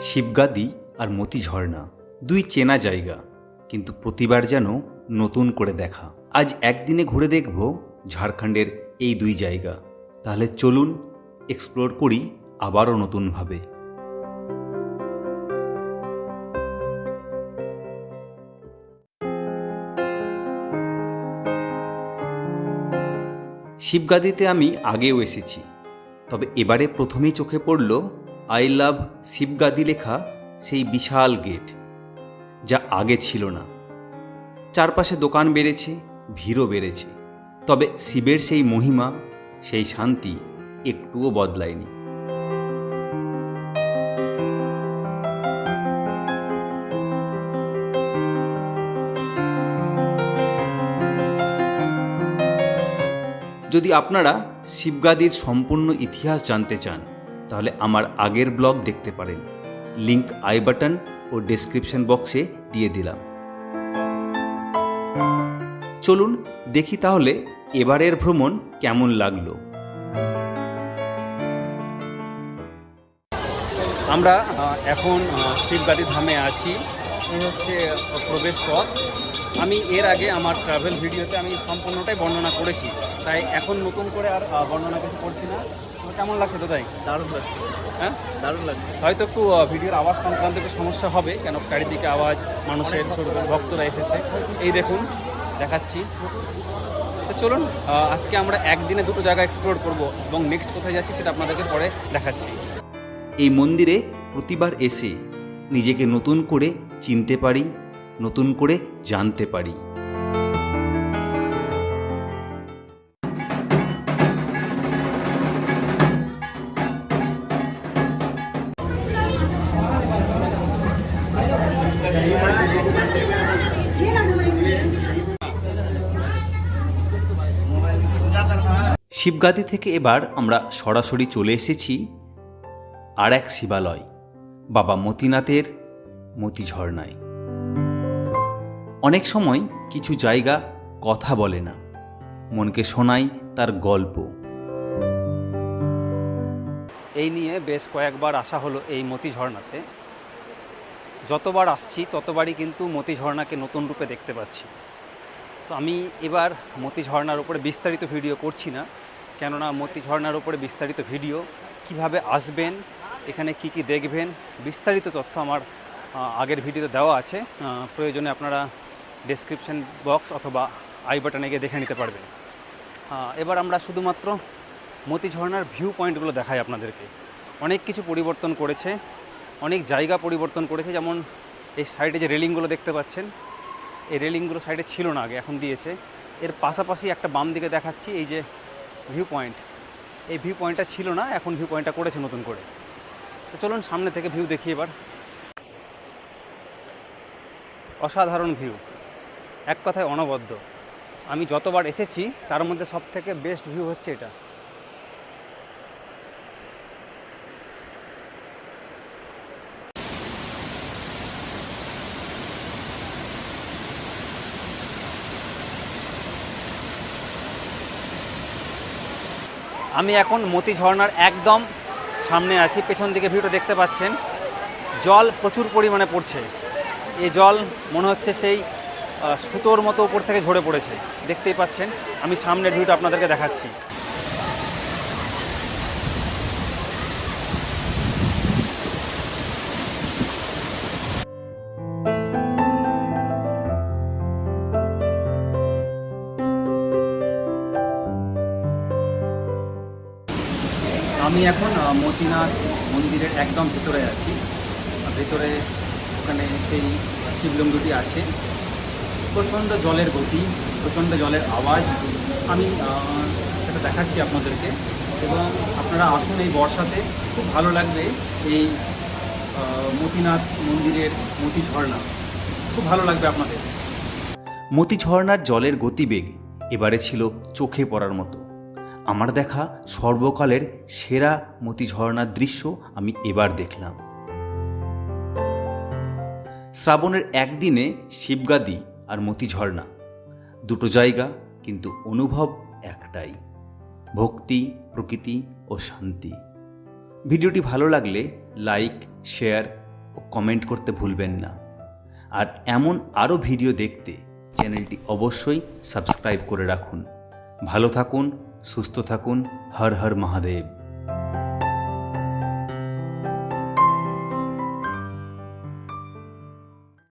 শিবগাদি আর মতি ঝর্ণা, দুই চেনা জায়গা, কিন্তু প্রতিবার যেন নতুন করে দেখা। আজ একদিনে ঘুরে দেখব ঝাড়খণ্ডের এই দুই জায়গা। তাহলে চলুন এক্সপ্লোর করি আবারও নতুনভাবে। শিবগাদিতে আমি আগেও এসেছি, তবে এবারে প্রথমেই চোখে পড়ল আই লাভ শিবগাদি লেখা সেই বিশাল গেট, যা আগে ছিল না। চারপাশে দোকান বেড়েছে, ভিড়ও বেড়েছে, তবে শিবের সেই মহিমা, সেই শান্তি একটুও বদলায়নি। যদি আপনারা শিবগাদির সম্পূর্ণ ইতিহাস জানতে চান তাহলে আমার আগের ব্লগ দেখতে পারেন। লিংক আই বাটন ও ডেসক্রিপশন বক্সে দিয়ে দিলাম। চলুন দেখি তাহলে এবারের ভ্রমণ কেমন লাগল। আমরা এখন আহ, শিবগাদি ধামে আছি। এই হচ্ছে প্রবেশ পথ। আমি এর আগে আমার ট্রাভেল ভিডিওতে আমি সম্পূর্ণটাই বর্ণনা করেছি। তাই এখন নতুন করে আর বর্ণনা কিছু করছি না। কেমন লাগছে তো তাই? দারুণ লাগছে। হ্যাঁ? দারুণ লাগছে। হয়তো একটু ভিডিওর আওয়াজ সংক্রান্ত একটু সমস্যা হবে কেন চারিদিকে আওয়াজ মানুষের ভক্তরা এসেছে। এই দেখুন দেখাচ্ছি। তো চলুন আজকে আমরা একদিনে দুটো জায়গা এক্সপ্লোর করব এবং নেক্সট কোথায় যাচ্ছি সেটা আপনাদেরকে পরে দেখাচ্ছি। এই মন্দিরে প্রতিবার এসে নিজেকে নতুন করে চিনতে পারি নতুন করে জানতে পারি। শিবগাদি থেকে এবার আমরা সরাসরি চলে এসেছি আর এক শিবালয়, বাবা মতিনাথের মতি মতিঝর্ণায়। অনেক সময় কিছু জায়গা কথা বলে না, মনকে শোনায় তার গল্প। এই নিয়ে বেশ কয়েকবার আসা হলো এই মতি ঝর্ণাতে যতবার আসছি ততবারই কিন্তু মতি ঝর্ণাকে নতুন রূপে দেখতে পাচ্ছি। তো আমি এবার মতি ঝর্নার উপরে বিস্তারিত ভিডিও করছি না। কেননা মতি ঝর্ণার উপরে বিস্তারিত ভিডিও কীভাবে আসবেন, এখানে কি কি দেখবেন, বিস্তারিত তথ্য আমার আগের ভিডিওতে দেওয়া আছে। প্রয়োজনে আপনারা ডেসক্রিপশন বক্স অথবা আই বাটনে গিয়ে দেখে নিতে পারবেন। এবার আমরা শুধুমাত্র মতি ঝর্ণার ভিউ পয়েন্টগুলো দেখাই আপনাদেরকে। অনেক কিছু পরিবর্তন করেছে, অনেক জায়গা পরিবর্তন করেছে। যেমন এই সাইডে যে রেলিংগুলো দেখতে পাচ্ছেন এই রেলিংগুলো সাইডে ছিল না আগে, এখন দিয়েছে। এর পাশাপাশি একটা বাম দিকে দেখাচ্ছি, এই যে ভিউ পয়েন্ট এই ভিউ পয়েন্টটা ছিল না, এখন ভিউ পয়েন্টটা করেছে নতুন করে। তো চলুন সামনে থেকে ভিউ দেখি এবার। অসাধারণ ভিউ এক কথায় অনবদ্য। আমি যতবার এসেছি, তার মধ্যে সব থেকে বেস্ট ভিউ হচ্ছে এটা। আমি এখন মতি ঝর্ণার একদম সামনে আছি, পেছন দিকে ভিউটা দেখতে পাচ্ছেন। জল প্রচুর পরিমাণে পড়ছে। এই জল মনে হচ্ছে সেই সুতোর মতো উপর থেকে ঝরে পড়েছে। দেখতেই পাচ্ছেন, আমি সামনের ভিউটা আপনাদেরকে দেখাচ্ছি। আমি এখন মতিনাথ মন্দিরের একদম ভেতরে আছি। ভেতরে ওখানে সেই শিবলিঙ্গ দুটি আছে। প্রচণ্ড জলের গতি, প্রচণ্ড জলের আওয়াজ। আমি সেটা দেখাচ্ছি আপনাদেরকে। এবং আপনারা আসুন এই বর্ষাতে, খুব ভালো লাগবে এই মতিনাথ মন্দিরের মতি ঝর্ণা। খুব ভালো লাগবে আপনাদের। মতি ঝর্ণার জলের গতিবেগ এবারে ছিল চোখে পড়ার মতো। আমার দেখা সর্বকালের সেরা মতি ঝর্ণার দৃশ্য আমি এবার দেখলাম। শ্রাবণের একদিনে শিবগাদি আর মতি ঝর্ণা দুটো জায়গা কিন্তু অনুভব একটাই, ভক্তি, প্রকৃতি ও শান্তি। ভিডিওটি ভালো লাগলে লাইক, শেয়ার ও কমেন্ট করতে ভুলবেন না। আর এমন আরও ভিডিও দেখতে চ্যানেলটি অবশ্যই সাবস্ক্রাইব করে রাখুন। ভালো থাকুন সুস্থ থাকুন হর হর মহাদেব।